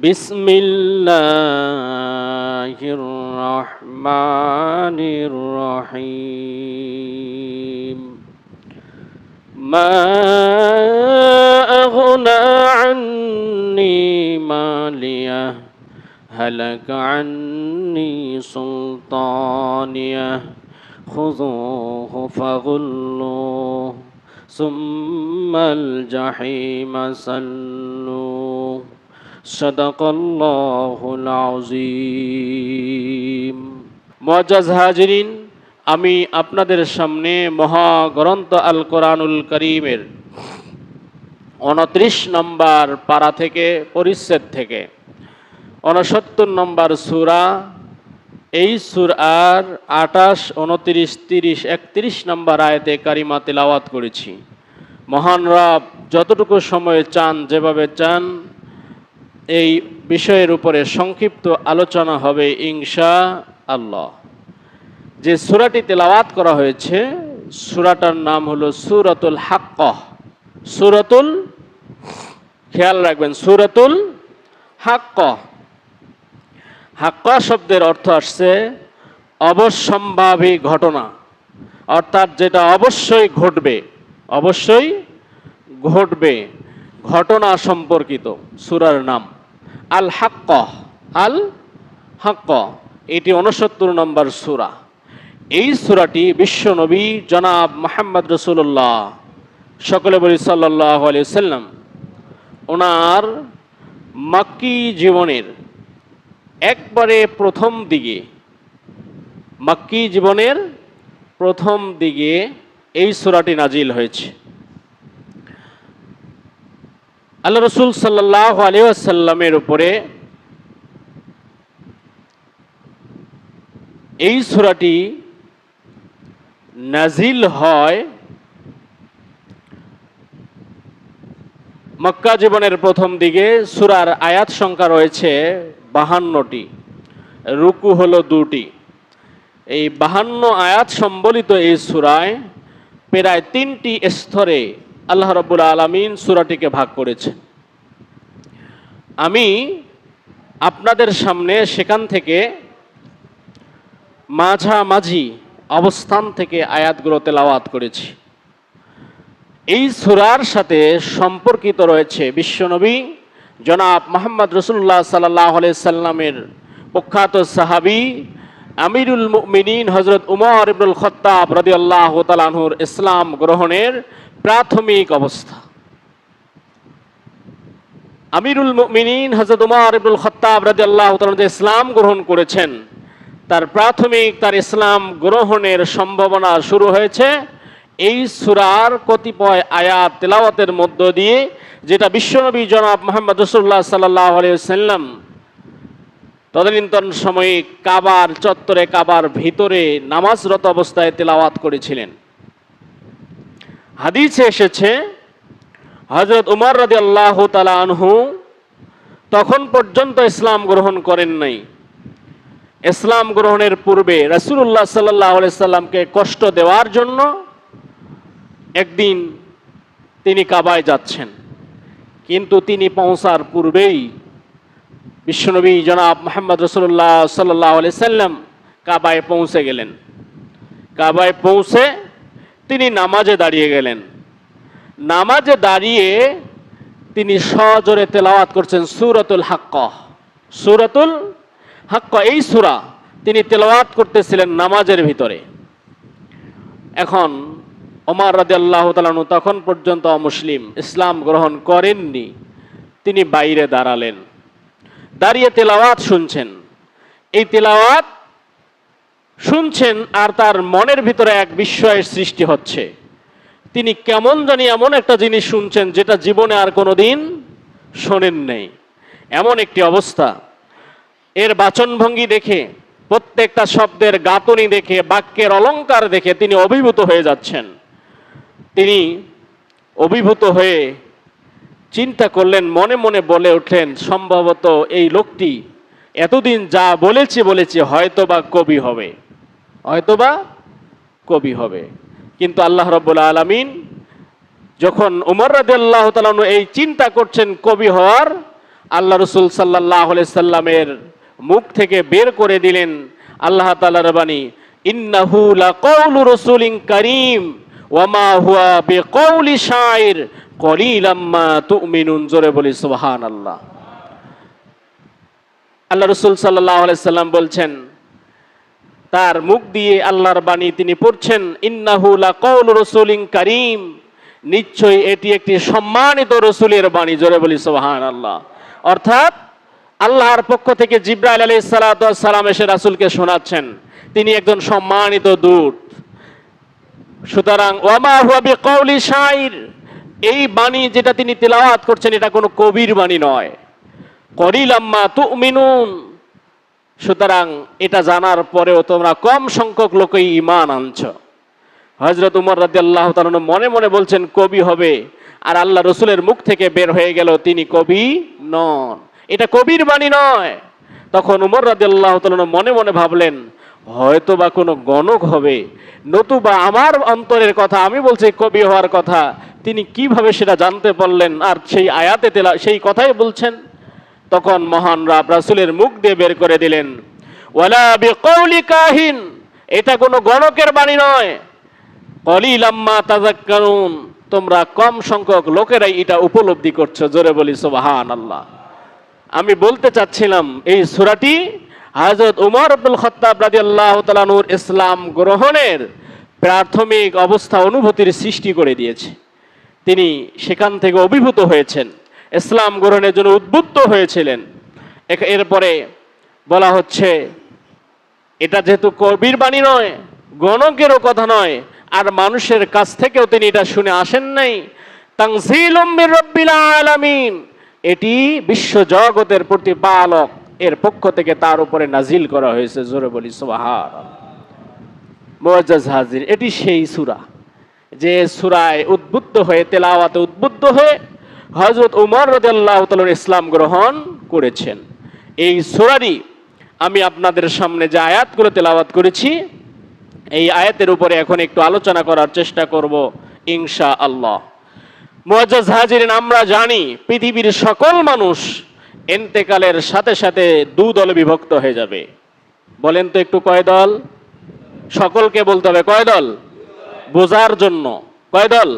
بسم الله الرحمن الرحيم. ما أغنى عني مالية؟ هلك عني سلطانية. خذوه فغلوه ثم الجحيم سلوه. صدق الله العظيم মুআজ্জাজ হাজিরিন আমি আপনাদের সামনে মহাগ্রন্থ আল কোরআনুল করিমের উনত্রিশ নম্বর পারা থেকে পরিচ্ছেদ থেকে উনসত্তর নম্বর সুরা এই সুরার আটাশ উনত্রিশ তিরিশ একত্রিশ নম্বর আয়তে কারিমা তেলাওয়াত করেছি মহান রব যতটুকু সময় চান যেভাবে চান এই বিষয়ের উপরে সংক্ষিপ্ত আলোচনা হবে ইনশা আল্লাহ যে সুরাটি তেলাওয়াত করা হয়েছে, সুরাটার নাম হলো সুরাতুল হাক্ক। সুরাতুল, খেয়াল রাখবেন, সুরাতুল হাক্ক। হাক্কা শব্দের অর্থ আসছে অবশ্যম্ভাবী ঘটনা। অর্থাৎ যেটা অবশ্যই ঘটবে অবশ্যই ঘটবে। ঘটনা সম্পর্কিত সুরার নাম আল হাক্ক। আল হাক্ক। এটি উনসত্তর নম্বর সুরা। এই সুরাটি বিশ্বনবী জনাব মোহাম্মদ রসুল্লাহ সকলে বলি সাল্লাহ আলি সাল্লাম ওনার মাক্কি জীবনের একবারে প্রথম দিকে, মাক্কি জীবনের প্রথম দিকে এই সুরাটি নাজিল হয়েছে। আল্লাহ রসুল সাল্লাহ আলিয়াসাল্লামের উপরে এই সুরাটি নাজিল হয় মক্কা জীবনের প্রথম দিকে। সুরার আয়াত সংখ্যা রয়েছে বাহান্নটি। রুকু হলো দুটি। এই বাহান্ন আয়াত সম্বলিত এই সুরায় প্রায় তিনটি স্তরে আল্লাহ রব্বুল আলমিন সুরাটিকে ভাগ করেছে আমি আপনাদের সামনে সেখান থেকে মাঝামাঝি অবস্থান থেকে আয়াতগুলো তেলাওয়াত করেছি। এই সুরার সাথে সম্পর্কিত রয়েছে বিশ্বনবী জনাব মোহাম্মদ রসুল্লাহ সাল্লাহ সাল্লামের প্রখ্যাত সাহাবি আমিরুল মিনীন হজরত উমর ইবনুল খত্তাব রদি আল্লাহ তালাহুর ইসলাম গ্রহণের প্রাথমিক অবস্থা। আমিরুল মিনীন হজরত উমর ইবনুল খত্তাব রদি আল্লাহ যে ইসলাম গ্রহণ করেছেন, তার প্রাথমিক তার ইসলাম গ্রহণের সম্ভাবনা শুরু হয়েছে এই সুরার কতিপয় আয়াত তেলাওয়াতের মধ্য দিয়ে, যেটা বিশ্বনবী জনাব মোহাম্মদ রসুল্লাহ সাল্লাহ সাল্লাম তদানীন্তন সময়ে কাবার চত্বরে, কাবার ভিতরে নামাজরত অবস্থায় তেলাওয়াত করেছিলেন। হাদিসে এসেছে হজরত উমর রাদি আল্লাহ তালা আনহু তখন পর্যন্ত ইসলাম গ্রহণ করেন নাই। ইসলাম গ্রহণের পূর্বে রাসুল্লাহ সাল্লাহ সাল্লামকে কষ্ট দেওয়ার জন্য একদিন তিনি কাবায় যাচ্ছেন। কিন্তু তিনি পৌঁছার পূর্বেই বিশ্বনবী জনাব মোহাম্মদ রসুল্লাহ সাল্লাহ সাল্লাম কাবায় পৌঁছে গেলেন। কাবায় পৌঁছে তিনি নামাজে দাঁড়িয়ে গেলেন। নামাজে দাঁড়িয়ে তিনি সজোরে তেলাওয়াত করছেন সুরতুল হাক্ক। সুরতুল হাক্ক, এই সুরা তিনি তেলাওয়াত করতেছিলেন নামাজের ভিতরে। এখন ওমর রাজি আল্লাহ তালানু তখন পর্যন্ত অমুসলিম, ইসলাম গ্রহণ করেননি, তিনি বাইরে দাঁড়ালেন। দাঁড়িয়ে তেলাওয়াত শুনছেন। এই তেলাওয়াত শুনছেন আর তার মনের ভিতরে এক বিস্ময়ের সৃষ্টি হচ্ছে। তিনি কেমন জানি এমন একটা জিনিস শুনছেন যেটা জীবনে আর কোনো দিন শোনেন নেই। এমন একটি অবস্থা। এর বাচনভঙ্গি দেখে, প্রত্যেকটা শব্দের গাঁথনি দেখে, বাক্যের অলঙ্কার দেখে তিনি অভিভূত হয়ে যাচ্ছেন। তিনি অভিভূত হয়ে চিন্তা করলেন, মনে মনে বলে উঠলেন, সম্ভবত এই লোকটি এতদিন যা বলেছে বলেছে হয়তোবা কবি হবে। হয়তোবা কবি হবে। কিন্তু আল্লাহ রব্বুল আলমিন যখন উমর রাজি আল্লাহ তালু এই চিন্তা করছেন কবি হওয়ার, আল্লাহ রসুল সাল্লাহ সাল্লামের মুখ থেকে বের করে দিলেন, আল্লাহ তালার বাণী কারীম জোরে আল্লাহ রসুল সাল্লাহ সাল্লাম বলছেন তার মুখ দিয়ে আল্লাহর বাণী তিনি পড়ছেন, ইন্নাহু লাকাউল রসুলিন করিম। নিশ্চয়ই এটি একটি সম্মানিত রসুলের বাণী, জোরে বলি সোহান আল্লাহ অর্থাৎ আল্লাহর পক্ষ থেকে জিব্রাইল আলী সালাম এসে রাসুলকে শোনাচ্ছেন, তিনি একজন সম্মানিত দূত। সুতরাং বিকাউলি শাইর? এই বাণী যেটা তিনি তেলাওয়াত করছেন, এটা কোনো কবির বাণী নয়। করিলাম্মা তুমিনুন। সুতরাং এটা জানার পরেও তোমরা কম সংখ্যক লোকই ইমান আনছ। হজরত উমর রাজি আল্লাহ মনে মনে বলছেন, কবি হবে। আর আল্লাহ রসুলের মুখ থেকে বের হয়ে গেল, তিনি কবি নন। এটা কবির বাণী নয়। তখন উমর রাজি আল্লাহ মনে মনে ভাবলেন হয়তো বা কোনো গণক হবে। নতুবা আমার অন্তরের কথা, আমি বলছি কবি হওয়ার কথা, তিনি কীভাবে সেটা জানতে পারলেন? আর সেই আয়াতে তেলা, সেই কথাই বলছেন। তখন মহান রাব রাসুলের মুখ দিয়ে বের করে দিলেন কাহিন, এটা কোনো গণকের বাণী নয়। তোমরা কম সংখ্যক লোকেরাই এটা উপলব্ধি করছ, জোরে বলি সুবহান আল্লাহ আমি বলতে চাচ্ছিলাম, এই সূরাটি হযরত উমর আব্দুল খত্তাব রাদিয়াল্লাহু তাআলা নূর ইসলাম গ্রহণের প্রাথমিক অবস্থা অনুভূতির সৃষ্টি করে দিয়েছে। তিনি সেখান থেকে অভিভূত হয়েছেন। ইসলাম গ্রহণের জন্য উদ্বুদ্ধ হয়েছিলেন। এরপরে বলা হচ্ছে, এটা যেহেতু কবির বাণী নয়, গণকেরও কথা নয়, আর মানুষের কাছ থেকেও তিনি এটা শুনে আসেন নাই। এটি বিশ্ব জগতের প্রতি প্রতিপালক, এর পক্ষ থেকে তার উপরে নাজিল করা হয়েছে, জোরে বলি মুআজ্জাজ হাজির, এটি সেই সূরা, যে সূরায় উদ্বুদ্ধ হয়ে, তেলাওয়াতে উদ্বুদ্ধ হয়ে হযরত উমর রাদিয়াল্লাহু তাআলার ইসলাম গ্রহণ করেছেন। এই সূরারই আমি আপনাদের সামনে যে আয়াতগুলো তেলাওয়াত করেছি, এই আয়াতের উপরে এখন একটু আলোচনা করার চেষ্টা করব ইনশা আল্লাহ মুআজ্জাজ হাজিরিন, আমরা জানি পৃথিবীর সকল মানুষ এন্তেকালের সাথে সাথে দু দলে বিভক্ত হয়ে যাবে। বলেন তো একটু কয় দল? সকলকে বলতে হবে কয় দল? বোঝার জন্য। কয় দল?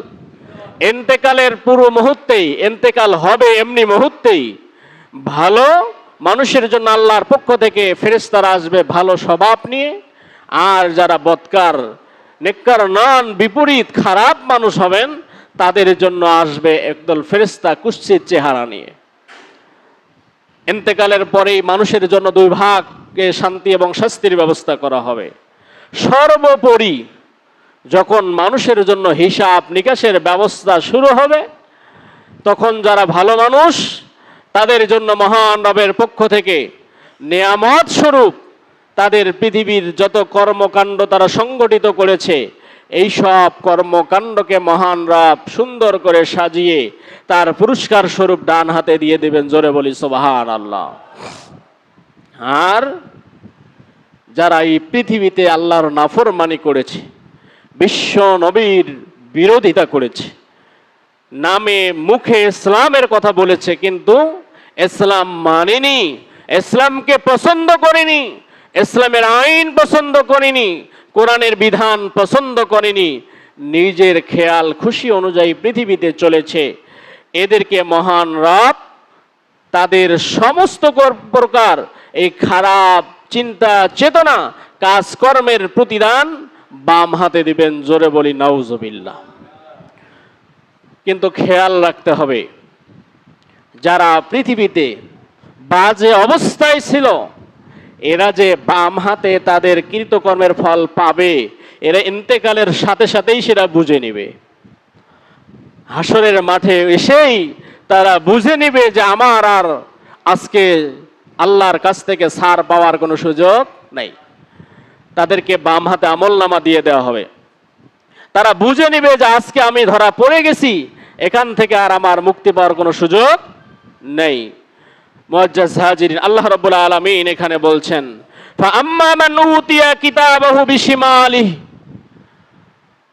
এন্তেকালের পুরো মুহূর্তেই, এন্তেকাল হবে এমনি মুহূর্তেই। ভালো মানুষের জন্য আল্লাহর পক্ষ থেকে ফেরেস্তারা আসবে ভালো স্বভাব নিয়ে। আর যারা বৎকার, নেককার, নন, বিপরীত, খারাপ মানুষ হবেন, তাদের জন্য আসবে একদল ফেরেস্তা কুশ্চিত চেহারা নিয়ে। এন্তেকালের পরেই মানুষের জন্য দুই ভাগে শান্তি এবং শাস্তির ব্যবস্থা করা হবে। সর্বোপরি যখন মানুষের জন্য হিসাব নিকাশের ব্যবস্থা শুরু হবে, তখন যারা ভালো মানুষ, তাদের জন্য মহান রবের পক্ষ থেকে নেয়ামত স্বরূপ তাদের পৃথিবীর যত কর্মকাণ্ড তারা সংগঠিত করেছে, এই সব কর্মকাণ্ডকে মহান রব সুন্দর করে সাজিয়ে তার পুরস্কার স্বরূপ ডান হাতে দিয়ে দেবেন। জোরে বলি সোবাহান আল্লাহ আর যারা এই পৃথিবীতে আল্লাহর নাফরমানি করেছে বিশ্ব নবীর বিরোধিতা করেছে। নামে, মুখে ইসলামের কথা বলেছে, কিন্তু ইসলাম মানেনি, ইসলামকে পছন্দ করেনি, ইসলামের আইন পছন্দ করেনি, কোরআনের বিধান পছন্দ করেনি, নিজের খেয়াল খুশি অনুযায়ী পৃথিবীতে চলেছে। এদেরকে মহান রব তাদের সমস্ত প্রকার এই খারাপ চিন্তা, চেতনা, কাজকর্মের প্রতিদান বাম হাতে দিবেন, জোরে বলি, নাউজবিল্লাহ। কিন্তু খেয়াল রাখতে হবে, যারা পৃথিবীতে বাজে অবস্থায় ছিল, এরা যে বাম হাতে তাদের কৃতকর্মের ফল পাবে, এরা ইন্তেকালের সাথে সাথেই সেটা বুঝে নেবে। হাসরের মাঠে এসেই তারা বুঝে নেবে যে আমার আর আজকে আল্লাহর কাছ থেকে সার পাওয়ার কোনো সুযোগ নেই। তাদেরকে বাম হাতে আমল নামা দিয়ে দেওয়া হবে। তারা বুঝে নিবে যে আজকে আমি ধরা পড়ে গেছি, এখান থেকে আর আমার মুক্তি পাওয়ার কোনো সুযোগ নেই। আল্লাহ রাব্বুল আলামিন এখানে বলছেন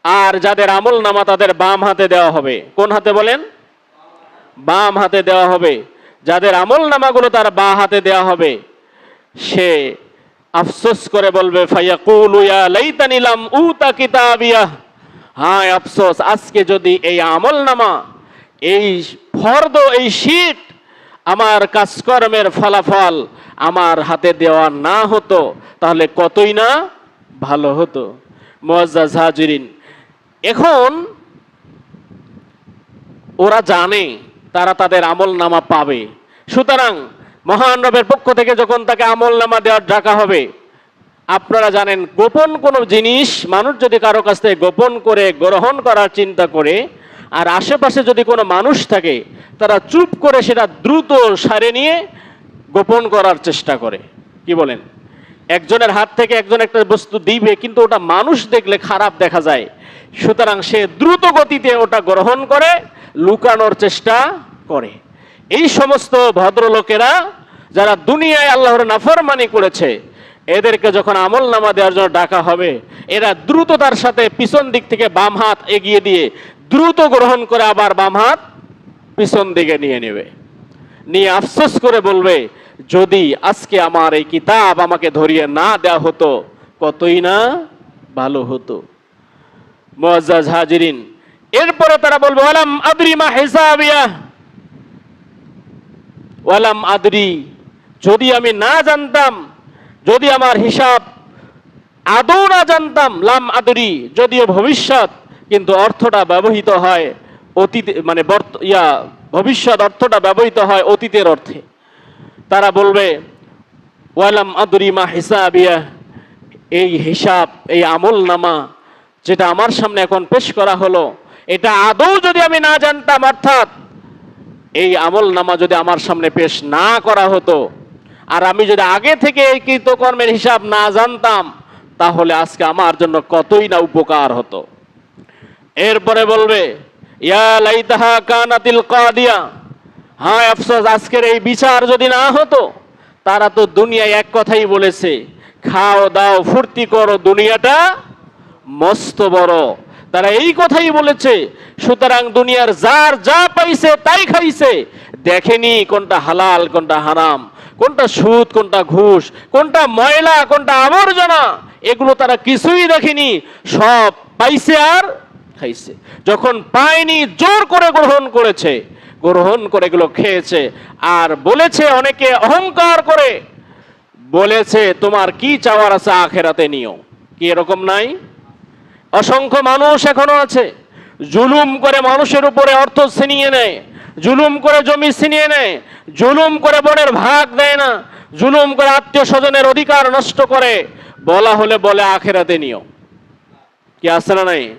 আর যাদের আমল নামা তাদের বাম হাতে দেওয়া হবে। কোন হাতে বলেন? বাম হাতে দেওয়া হবে। যাদের আমল নামাগুলো তার বা হাতে দেওয়া হবে, সে আফসোস করে বলবে ফাইয়াকুল লাইতানি লাম উতা কিতাবিয়া। হায় আফসোস, আজকে যদি এই আমল নামা এই ফর্দ, এই শীত আমার কাজকর্মের ফলাফল আমার হাতে দেওয়া না হতো, তাহলে কতই না ভালো হতো। মোয়াজ্জাজ হাজিরিন, এখন ওরা জানে, তারা তাদের আমল নামা পাবে। সুতরাং মহান রবের পক্ষ থেকে যখন তাকে আমল নামা দেওয়ার ডাকা হবে, আপনারা জানেন, গোপন কোনো জিনিস মানুষ যদি কারও কাছ থেকে গোপন করে গ্রহণ করার চিন্তা করে, আর আশেপাশে যদি কোনো মানুষ থাকে, তারা চুপ করে সেটা দ্রুত সারে নিয়ে গোপন করার চেষ্টা করে। কি বলেন? একজনের হাত থেকে একজন একটা বস্তু দিবে, কিন্তু ওটা মানুষ দেখলে খারাপ দেখা যায়। সুতরাং সে দ্রুত গতিতে ওটা গ্রহণ করে, লুকানোর চেষ্টা করে। এই সমস্ত ভদ্রলোকেরা যারা দুনিয়ায় আল্লাহর নাফরমানি করেছে, এদেরকে যখন আমল নামা দেওয়ার জন্য ডাকা হবে, এরা দ্রুততার সাথে পিছন দিক থেকে বাম হাত এগিয়ে দিয়ে দ্রুত গ্রহণ করে আবার বাম হাত পিছন দিকে নিয়ে নেবে। নিয়ে আফসোস করে বলবে, যদি আজকে আমার এই কিতাব আমাকে ধরিয়ে না দেওয়া হতো, কতই না ভালো হতো। মুআজ্জাজ হাজিরিন, এরপরে তারা বলবে, ওয়ালাম আদরি মা হিসাবিয়া। ওয়ালাম আদরি, যদি আমি না জানতাম, যদি আমার হিসাব আদৌ না জানতাম, লাম আদরি, যদিও ভবিষ্যৎ, কিন্তু অর্থটা ব্যবহৃত হয় অতীত মানে বর্ত, ইয়া, ভবিষ্যৎ অর্থটা ব্যবহৃত হয় অতীতের অর্থে। তারা বলবে, ওয়ালাম আদরি মা হিসাবিয়া, এই হিসাব, এই আমল নামা যেটা আমার সামনে এখন পেশ করা হলো, এটা আদৌ যদি আমি না জানতাম, অর্থাৎ এই আমল নামা যদি আমার সামনে পেশ না করা হতো, আর আমি যদি আগে থেকে এই কৃতকর্মের হিসাব না জানতাম, তাহলে আজকে আমার জন্য কতই না উপকার হতো। এরপরে বলবে, ইয়া লাইতাহা কানাতিল কাদিয়া। হ্যাঁ আফসোস, আজকের এই বিচার যদি না হতো, তারা তো দুনিয়ায় এক কথাই বলেছে, খাও, দাও, ফুর্তি করো, দুনিয়াটা মস্ত বড়। তারা এই কথাই বলেছে, সুতরাং দুনিয়ার যার যা পাইছে তাই খাইছে। দেখেনি কোনটা হালাল, কোনটা হারাম, কোনটা সুদ, কোনটা ঘুষ, কোনটা ময়লা, কোনটা আবর্জনা, এগুলো তারা কিছুই দেখেনি, সব পাইছে আর খাইছে। যখন পায়নি, জোর করে গ্রহণ করেছে, গ্রহণ করে এগুলো খেয়েছে, আর বলেছে অনেকে অহংকার করে, বলেছে, তোমার কি চাওয়ার আছে আখেরাতে নিও? কি এরকম নাই? অসংখ্য মানুষ এখনও আছে। জুলুম করে মানুষের উপরে অর্থ ছিনিয়ে নেয়। জুলুম করে জমি ছিনিয়ে নেয়। জুলুম করে বনের ভাগ দেয় না। জুলুম করে আত্মীয় স্বজনের অধিকার নষ্ট করে। বলা হলে বলে আখেরাতে নিও। কি আছে না নাই?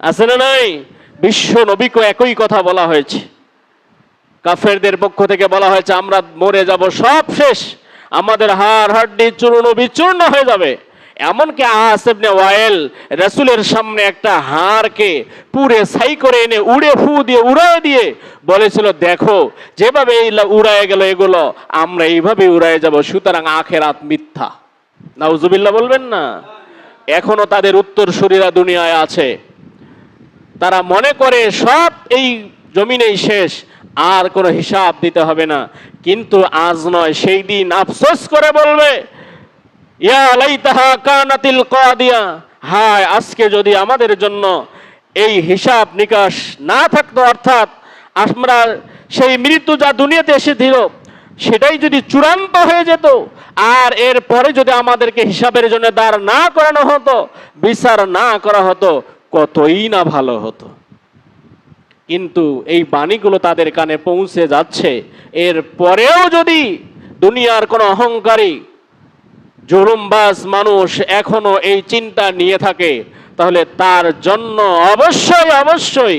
আছে না নাই? বিশ্ব নবীকে একই কথা বলা হয়েছে। কাফেরদের পক্ষ থেকে বলা হয়েছে, আমরা মরে যাব সব শেষ। আমাদের হাড় হাড্ডি চূর্ণ বিচূর্ণ হয়ে যাবে। এমনকি আসেবনে ওয়াইল রাসূলের সামনে একটা হাড়কে পুরে ছাই করে এনে উড়ে ফু দিয়ে উড়ায় দিয়ে বলেছিল, দেখো, যেভাবে এই উড়ায় গেল এগুলো, আমরা এইভাবে উড়ায় যাব, সুতরাং আখেরাত মিথ্যা। নাউজুবিল্লাহ বলবেন না। এখনও তাদের উত্তর শরীরা দুনিয়ায় আছে। তারা মনে করে সব এই জমিনেই শেষ, আর কোনো হিসাব দিতে হবে না। কিন্তু আজ নয়, সেই দিন আফসোস করে বলবে ইয়া লাইতাহা কানাতিল কাদিয়া। হায়, আজকে যদি আমাদের জন্য এই হিসাব নিকাশ না থাকতো, অর্থাৎ আমরা সেই মৃত্যু যা দুনিয়াতে এসেছিল সেটাই যদি চূড়ান্ত হয়ে যেত, আর এর পরে যদি আমাদেরকে হিসাবের জন্য দাঁড় না করানো হতো, বিচার না করা হতো, কতই না ভালো হতো। কিন্তু এই বাণীগুলো তাদের কানে পৌঁছে যাচ্ছে। এর পরেও যদি দুনিয়ার কোনো অহংকারী জুলুমবাজ মানুষ এখনও এই চিন্তা নিয়ে থাকে, তাহলে তার জন্য অবশ্যই অবশ্যই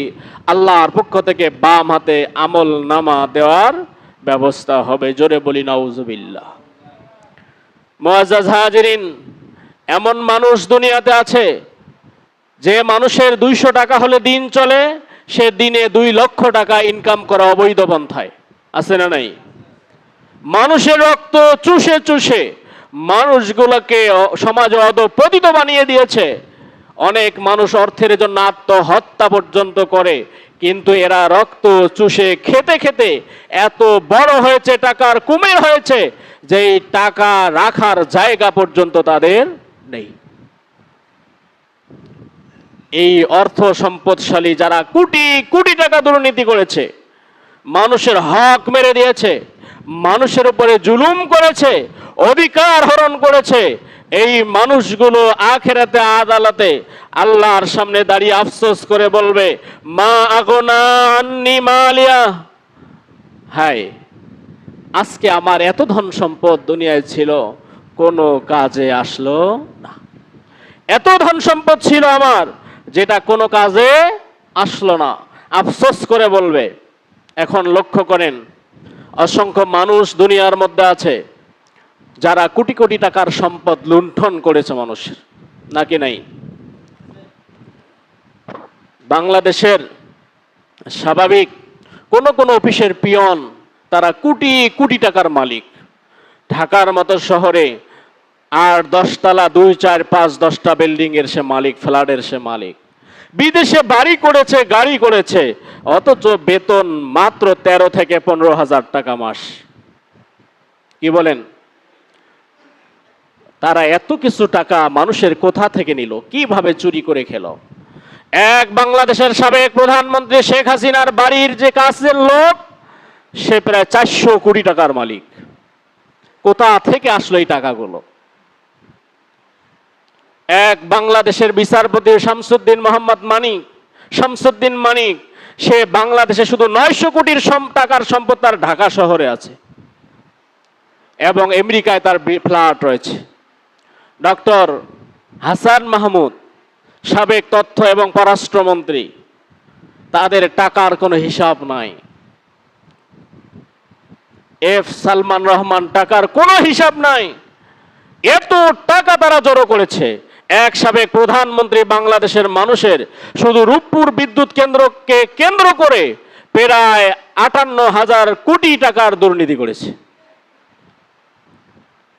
আল্লাহর পক্ষ থেকে বাম হাতে আমল নামা দেওয়ার ব্যবস্থা হবে। জোরে বলি, নাউজুবিল্লাহ। এমন মানুষ দুনিয়াতে আছে, যে মানুষের দুইশো টাকা হলে দিন চলে, সে দিনে দুই লক্ষ টাকা ইনকাম করা অবৈধ পন্থায়। আছে না নাই? মানুষের রক্ত চুষে চুষে মানুষগুলোকে সমাজে অধপতিত বানিয়ে দিয়েছে। অনেক মানুষ অর্থের জন্য আত্মহত্যা পর্যন্ত করে, কিন্তু এরা রক্ত চুষে খেতে খেতে এত বড় হয়েছে, টাকার কুমির হয়েছে, যে টাকা রাখার জায়গা পর্যন্ত তাদের নেই। এই অর্থ সম্পদশালী যারা কোটি কোটি টাকা দুর্নীতি করেছে, মানুষের হক মেরে দিয়েছে মানুষের উপরে জুলুম করেছে, অধিকার হরণ করেছে, এই মানুষগুলো আখেরাতে, আদালতে আল্লাহর সামনে দাঁড়িয়ে আফসোস করে বলবে, মা আগনা মালিয়া। হায়, আজকে আমার এত ধন সম্পদ দুনিয়ায় ছিল, কোনো কাজে আসলো না। এত ধন সম্পদ ছিল আমার, যেটা কোনো কাজে আসলো না। আফসোস করে বলবে, এখন লক্ষ্য করেন অসংখ্য মানুষ দুনিয়ার মধ্যে আছে যারা কোটি কোটি টাকার সম্পদ লুণ্ঠন করেছে মানুষের, নাকি নাই? বাংলাদেশের স্বাভাবিক কোন কোন অফিসের পিয়ন তারা কোটি কোটি টাকার মালিক। ঢাকার মতো শহরে আর দশতলা, দুই চার পাঁচ দশটা বিল্ডিং এর সে মালিক, ফ্ল্যাটের সে মালিক। বিদেশে বাড়ি করেছে, গাড়ি করেছে। অথচ বেতন মাত্র তেরো থেকে পনেরো হাজার টাকা মাস। কি বলেন? তারা এত কিছু টাকা মানুষের কোথা থেকে নিল? কীভাবে চুরি করে খেলো? এক বাংলাদেশের সাবেক প্রধানমন্ত্রী শেখ হাসিনার বাড়ির যে কাজের লোক, সে প্রায় চারশো কোটি টাকার মালিক। কোথা থেকে আসলো এই টাকাগুলো? এক বাংলাদেশের বিচারপতি শামসুদ্দিন মোহাম্মদ মানিক শামসুদ্দিন মানিক সে বাংলাদেশে শুধু নয়শো কোটির টাকার সম্পদ তার ঢাকা শহরে আছে। এবং আমেরিকায় তার ফ্ল্যাট রয়েছে। ডক্টর হাসান মাহমুদ, সাবেক তথ্য এবং পররাষ্ট্রমন্ত্রী, তাদের টাকার কোনো হিসাব নাই। এফ সালমান রহমান, টাকার কোনো হিসাব নাই। এত টাকা তারা জড়ো করেছে। এক সাবেক প্রধানমন্ত্রী বাংলাদেশের মানুষের শুধু রূপপুর বিদ্যুৎ কেন্দ্রকে কেন্দ্র করে প্রায় আটান্ন হাজার কোটি টাকার দুর্নীতি করেছে।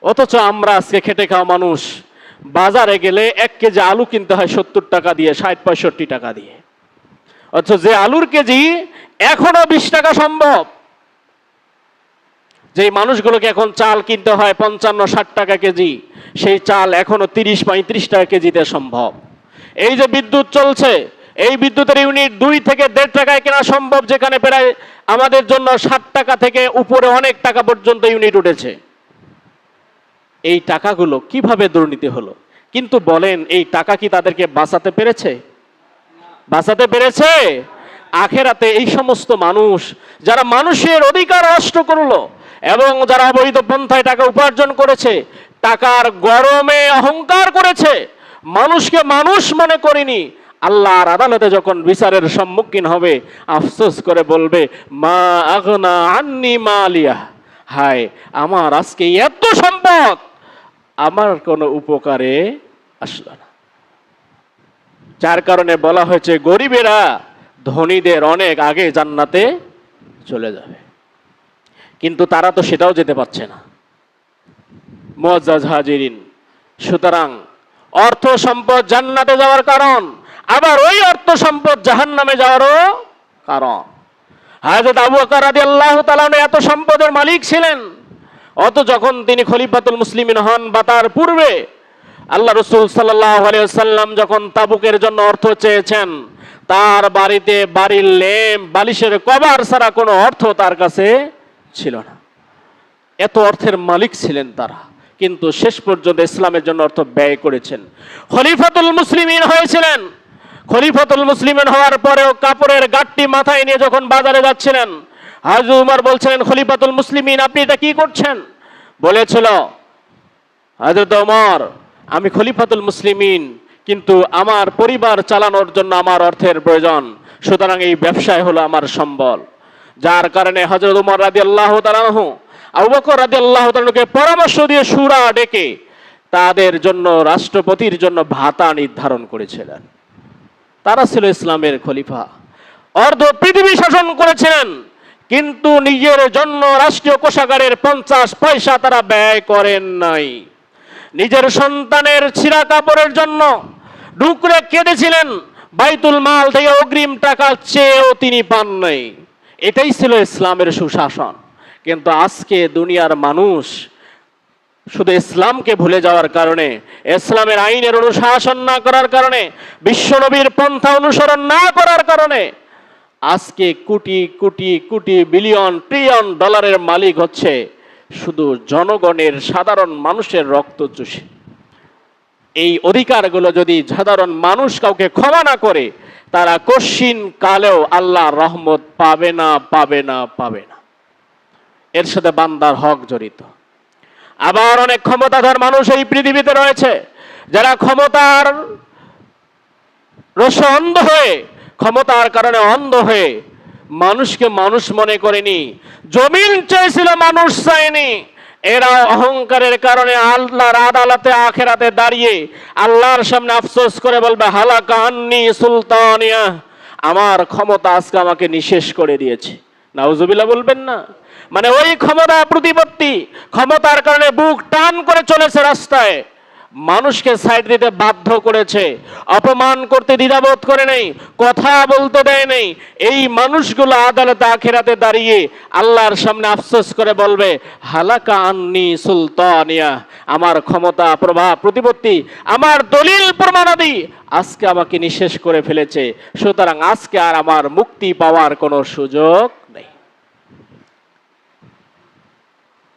অথচ আমরা আজকে খেটে খাওয়া মানুষ, বাজারে গেলে এক কেজি আলু কিনতে হয় সত্তর টাকা দিয়ে, ষাট পঁয়ষট্টি টাকা দিয়ে। অথচ যে আলুর কেজি এখনও বিশ টাকা সম্ভব। যে মানুষগুলোকে এখন চাল কিনতে হয় পঞ্চান্ন, ষাট টাকা কেজি, সেই চাল এখনও তিরিশ পঁয়ত্রিশ টাকা কেজিতে সম্ভব। এই যে বিদ্যুৎ চলছে, এই বিদ্যুতের ইউনিট দুই থেকে দেড় টাকায় কেনা সম্ভব, যেখানে প্রায় আমাদের জন্য ষাট টাকা থেকে উপরে অনেক টাকা পর্যন্ত ইউনিট উঠেছে। এই টাকাগুলো কীভাবে দুর্নীতি হলো? কিন্তু বলেন, এই টাকা কি তাদেরকে বাঁচাতে পেরেছে? বাঁচাতে পেরেছে? আখেরাতে এই সমস্ত মানুষ, যারা মানুষের অধিকার নষ্ট করল এবং যারা অবৈধ পন্থায় টাকা উপার্জন করেছে, টাকার গরমে অহংকার করেছে, মানুষকে মানুষ মনে করেনি, আল্লাহর আদালতে যখন বিচারের সম্মুখীন হবে, আফসোস করে বলবে, মা আগনা আন্নি মালিয়া। হায়, আমার আজকে এত সম্পদ, আমার কোনো উপকারে আসলো না। যার কারণে বলা হয়েছে, গরিবেরা ধনীদের অনেক আগে জান্নাতে চলে যাবে। কিন্তু তারা তো সেটাও যেতে পারছে না। মজ্জাজ হাজিরিন, সুতরাং অর্থ সম্পদ জান্নাতে যাওয়ার কারণ, আবার ওই অর্থ সম্পদ জাহান নামে যাওয়ারও কারণ। হাজরত আবু রাদিয়াল্লাহু তাআলা এত সম্পদের মালিক ছিলেন, অত যখন তিনি খলিফাতুল মুসলিমিন হন বা তার পূর্বে, আল্লাহ রসুল সাল্লাম যখন তাবুকের জন্য অর্থ চেয়েছেন, তার বাড়িতে বাড়ির লেম, বালিশের কভার ছাড়া কোনো অর্থ তার কাছে ছিল না। এত অর্থের মালিক ছিলেন তারা, কিন্তু শেষ পর্যন্ত ইসলামের জন্য অর্থ ব্যয় করেছেন। খলিফাতুল মুসলিমিন হয়েছিলেন। খলিফাতুল মুসলিমিন হওয়ার পরেও কাপড়ের গাঠটি মাথায় নিয়ে যখন বাজারে যাচ্ছিলেন, হাজু উমর বলছিলেন, খলিফাতুল মুসলিমিন, আপনি এটা কি করছেন? বলেছিল হাজরত ওমর, আমি খলিফাতুল মুসলিমিন, কিন্তু আমার পরিবার চালানোর জন্য আমার অর্থের প্রয়োজন। সুতরাং এই ব্যবসায় হলো আমার সম্বল। যার কারণে হজরত উমর রাজি আল্লাহ তালাহ আবু বকর রাজি আল্লাহ তালুকে পরামর্শ দিয়ে সুরা ডেকে তাদের জন্য, রাষ্ট্রপতির জন্য ভাতা নির্ধারণ করেছিলেন। তারা ছিল ইসলামের খলিফা। অর্ধ পৃথিবী শাসন করেছিলেন, কিন্তু নিজের জন্য রাষ্ট্রীয় কোষাগারের পঞ্চাশ পয়সা তারা ব্যয় করেন নাই। নিজের সন্তানের ছিঁড়া কাপড়ের জন্য ডুকরে কেঁদেছিলেন, বাইতুল মাল থেকে অগ্রিম টাকা চেয়েও তিনি পান নাই। এটাই ছিল ইসলামের সুশাসন। কিন্তু আজকে দুনিয়ার মানুষ শুধু ইসলামকে ভুলে যাওয়ার কারণে, ইসলামের আইনের অনুশাসন না করার কারণে, বিশ্বনবীর পন্থা অনুসরণ না করার কারণে, আজকে কোটি কোটি কোটি বিলিয়ন, ট্রিলিয়ন ডলারের মালিক হচ্ছে শুধু জনগণের সাধারণ মানুষের রক্ত চুষে। এই অধিকারগুলো যদি সাধারণ মানুষ কাউকে ক্ষমা না করে তারা কশিন কালেও আল্লাহ রহমত পাবে না পাবে না পাবে না। এর সাথে বান্দার হক জড়িত। আবার অনেক ক্ষমতাধর মানুষ এই পৃথিবীতে রয়েছে, যারা ক্ষমতার রস অন্ধ হয়ে, ক্ষমতার কারণে অন্ধ হয়ে মানুষকে মানুষ মনে করেনি, জমিন চাইছিল মানুষ চায়নি এরা অহংকারের কারণে আল্লাহর আদালতে আখেরাতে দাঁড়িয়ে আল্লাহর সামনে আফসোস করে বলবে হালাকানি সুলতানিয়া। আমার ক্ষমতা আজকে আমাকে নিঃশেষ করে দিয়েছে। নাউজুবিল্লাহ বলবেন না। মানে ওই ক্ষমতা প্রতিপত্তি ক্ষমতার কারণে বুক টান করে চলেছে রাস্তায়। মানুষকে সাইড দিতে বাধ্য করেছে। অপমান করতে দ্বিধাবোধ করে নেই, কথা বলতে দেয় নেই। এই মানুষগুলো আদালতে আখেরাতে দাঁড়িয়ে আল্লাহর সামনে আফসোস করে বলবে, হালাকা আন্নি সুলতানিয়া, আমার ক্ষমতা, প্রভাব, প্রতিপত্তি, আমার দলিল প্রমাণাদি আজকে আমাকে নিঃশেষ করে ফেলেছে। সুতরাং আজকে আর আমার মুক্তি পাওয়ার কোনো সুযোগ নেই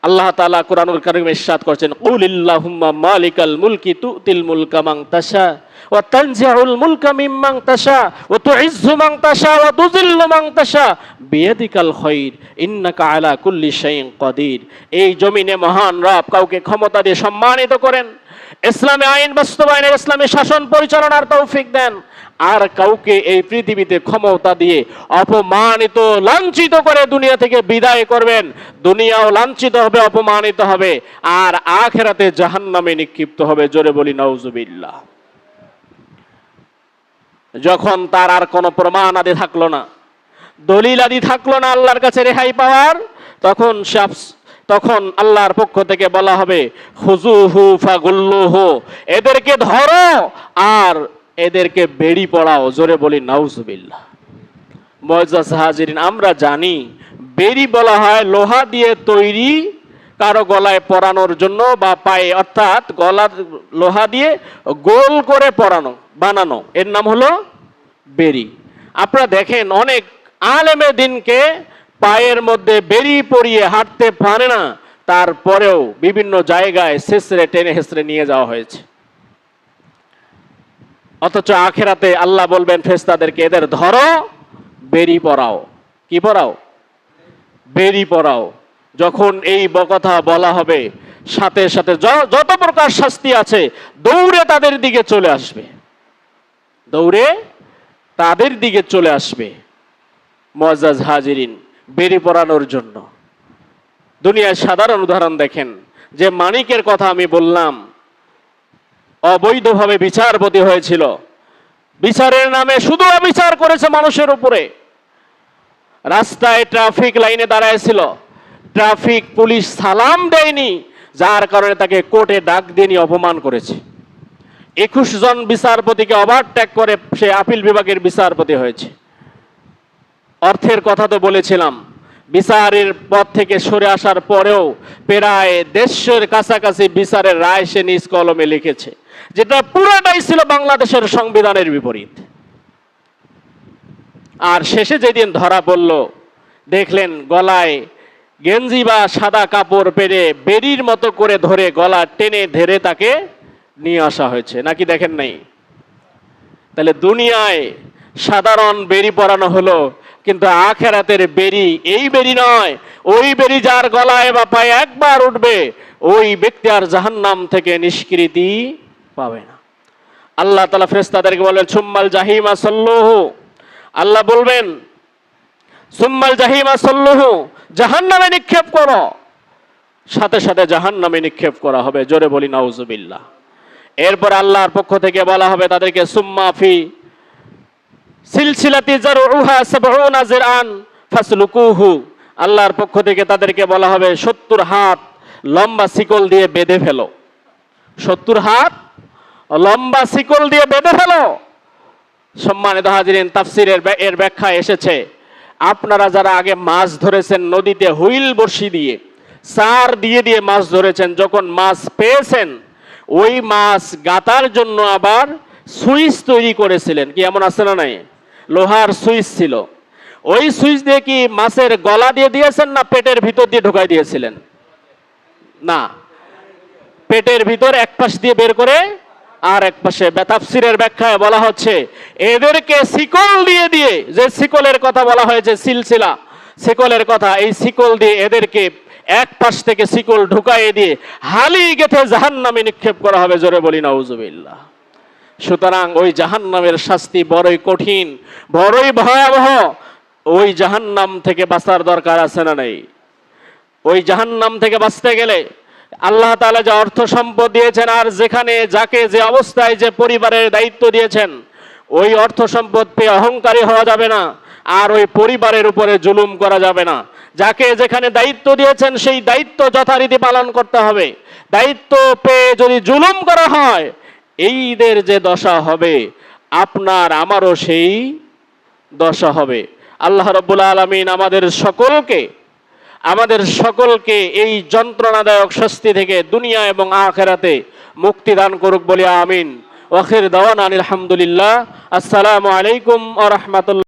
আল্লাহ তালা কোরআনুল কারীম ইরশাদ করছেন কুলিল্লাহুম্মা মালিকাল মুলকি তুতিল মুলকা মান তাশা। মান মান সম্মানিত করেন। ইসলামে আইন বাস্তবায়নের শাসন পরিচালনার তৌফিক দেন। আর কাউকে এই পৃথিবীতে ক্ষমতা দিয়ে অপমানিত, লাঞ্ছিত করে দুনিয়া থেকে বিদায় করবেন, দুনিয়াও লাঞ্ছিত হবে, অপমানিত হবে, আর আখেরাতে জাহান্নামে নিক্ষিপ্ত হবে। জোরে বলি নওজুবিল্লাহ যখন তার আর কোনো প্রমাণ আদি থাকল না, দলিল আদি থাকল না আল্লাহর কাছে রেহাই পাওয়ার, তখন তখন আল্লাহর পক্ষ থেকে বলা হবে হুজু হু ফাগুল্লু ফাগুল্লুহু, এদেরকে ধরো আর এদেরকে বেড়ি পড়াও, জোরে বলি নাউজুবিল্লাহ। মজাজ হাজিরিন, আমরা জানি বেরি বলা হয় লোহা দিয়ে তৈরি কারও গলায় পরানোর জন্য বা পায়ে, অর্থাৎ গলার লোহা দিয়ে গোল করে পরানো, বানানো। এর নাম হলো বেরি। আপনারা দেখেন, অনেক আলেমে দিনকে পায়ের মধ্যে বেরি পরিয়ে হাঁটতে পারে না। তারপরেও বিভিন্ন জায়গায় শেষরে টেনে হেসড়ে নিয়ে যাওয়া হয়েছে। অথচ আখেরাতে আল্লাহ বলবেন ফেস্তাদেরকে এদের ধরো, বেরি পরাও। কি পরাও? বেরি পড়াও যখন এই ব- কথা বলা হবে, সাথে সাথে যত প্রকার শাস্তি আছে, দৌড়ে তাদের দিকে চলে আসবে। দৌড়ে তাদের দিকে চলে আসবে মজাজ হাজিরিন বেরি পড়ানোর জন্য। দুনিয়ার সাধারণ উদাহরণ দেখেন, যে মানিকের কথা আমি বললাম, অবৈধভাবে বিচারপতি হয়েছিল। বিচারের নামে শুধু অবিচার করেছে মানুষের উপরে। রাস্তায় ট্রাফিক লাইনে দাঁড়ায়ছিল ট্রাফিক পুলিশ সালাম দেয়নি, যার কারণে তাকে কোর্টে ডাক দিয়ে অপমান করেছে। একুশ জন বিচারপতিকে ওভারটেক করে সে আপিল বিভাগের বিচারপতি হয়েছে। অর্থের কথা তো বলেছিলাম, বিচারের পথ থেকে সরে আসার পরেও প্রায় দেশের কাছাকাছি বিচারের রায় সে নিজ কলমে লিখেছে, যেটা পুরোটাই ছিল বাংলাদেশের সংবিধানের বিপরীত। আর শেষে যেদিন ধরা পড়ল, দেখলেন গলায় গেঞ্জি বা সাদা কাপড় পেরে বেরির মতো করে ধরে গলা টেনে ধরে তাকে নিয়ে আসা হয়েছে। নাকি দেখেন নাই? তাহলে দুনিয়ায় সাধারণ বেরি পরানো হলো, কিন্তু আখেরাতের বেরি এই বেরি নয়। ওই বেরি যার গলায় বা পায়ে একবার উঠবে, ওই ব্যক্তি আর জাহান্নাম থেকে নিষ্কৃতি পাবে না। আল্লাহ তালা ফেরেশতাদেরকে বলেন সুম্মাল জাহিমা সল্লুহু। আল্লাহ বলবেন, সুম্মাল জাহিমা সল্লুহু। জাহান্নামে নিক্ষেপ করো। সাথে সাথে জাহান্নামে নিক্ষেপ করা হবে। জোরে বলি, নাউজুবিল্লাহ। এরপর আল্লাহর পক্ষ থেকে বলা হবে তাদেরকে সুম্মাফি সিলসিলাতি ফাসলুকুহু। আল্লাহর পক্ষ থেকে তাদেরকে বলা হবে, সত্তর হাত লম্বা শিকল দিয়ে বেঁধে ফেলো। সত্তর হাত লম্বা শিকল দিয়ে বেঁধে ফেলো। সম্মানিত হাজিরিন, তাফসিরের এর ব্যাখ্যা এসেছে। আপনারা যারা আগে মাছ ধরেছেন নদীতে হুইল বড়শি দিয়ে, সার দিয়ে দিয়ে মাছ ধরেছেন, যখন মাছ পেয়েছেন, ওই মাছ গাতার জন্য আবার সুইচ তৈরি করেছিলেন। কি এমন আছে না নাই? লোহার সুইচ ছিল। ওই সুইচ দিয়ে কি মাছের গলা দিয়ে দিয়েছেন না পেটের ভিতর দিয়ে ঢোকাই দিয়েছিলেন? না। পেটের ভিতর এক পাশ দিয়ে বের করে আর এক পাশে বেতাফসিরের ব্যাখ্যায় বলা হচ্ছে, এদেরকে শিকল দিয়ে দিয়ে, যে শিকলের কথা বলা হয়েছে সিলসিলা, শিকলের কথা, এই শিকল দিয়ে এদেরকে এক পাশ থেকে শিকল ঢুকাইয়ে দিয়ে হালি গেথে জাহান নামে নিক্ষেপ করা হবে, জোরে বলি, নাউজুবিল্লাহ। সুতরাং ওই জাহান্নামের শাস্তি বড়ই কঠিন, বড়ই ভয়াবহ। ওই জাহান্নাম থেকে বাঁচার দরকার আছে না নেই? ওই জাহান্নাম থেকে বাঁচতে গেলে আল্লাহ তাআলা যে অর্থ সম্পদ দিয়েছেন আর যেখানে যাকে যে অবস্থায় যে পরিবারের দায়িত্ব দিয়েছেন, ওই অর্থ সম্পদ পেয়ে অহংকারী হওয়া যাবে না আর ওই পরিবারের উপরে জুলুম করা যাবে না। যাকে যেখানে দায়িত্ব দিয়েছেন, সেই দায়িত্ব যথারীতি পালন করতে হবে। দায়িত্ব পেয়ে যদি জুলুম করা হয়, এইদের যে দশা হবে, আপনার আমারও সেই দশা হবে। আল্লাহ রব্বুল আলমিন আমাদের সকলকে আমাদের সকলকে এই যন্ত্রণাদায়ক শাস্তি থেকে দুনিয়া এবং আখেরাতে মুক্তি দান করুক বলে আমিন। ওয়াখির দাওয়ান আলহামদুলিল্লাহ আসসালামু আলাইকুম আ রাহমাতুল্লাহ।